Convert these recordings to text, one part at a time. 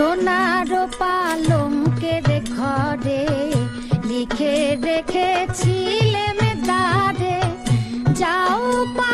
সোনার পালঙ্কের ঘরে লিখে রেখেছিলে মেদারে যাও পাখি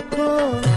থেকো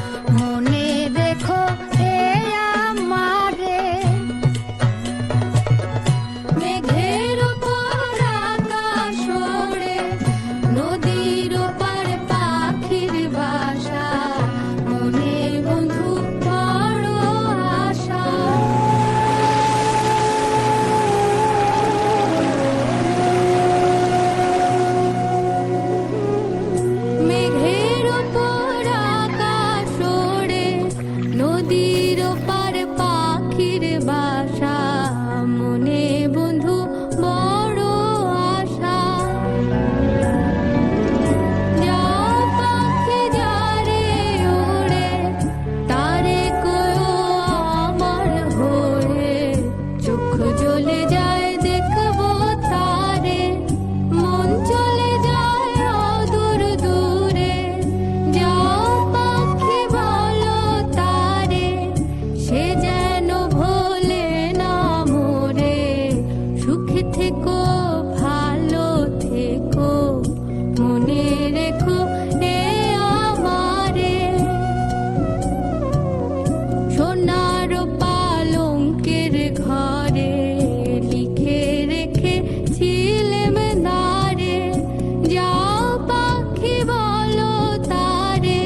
থেকো, ভালো থেকো। মনে রেখো এ আমারে। সোনার পালঙ্কের ঘরে লিখে রেখে ছিলেম নারে। যা পাখি, বলো তারে,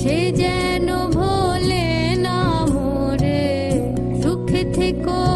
সে যেন ভোলে না মরে। সুখ থেকো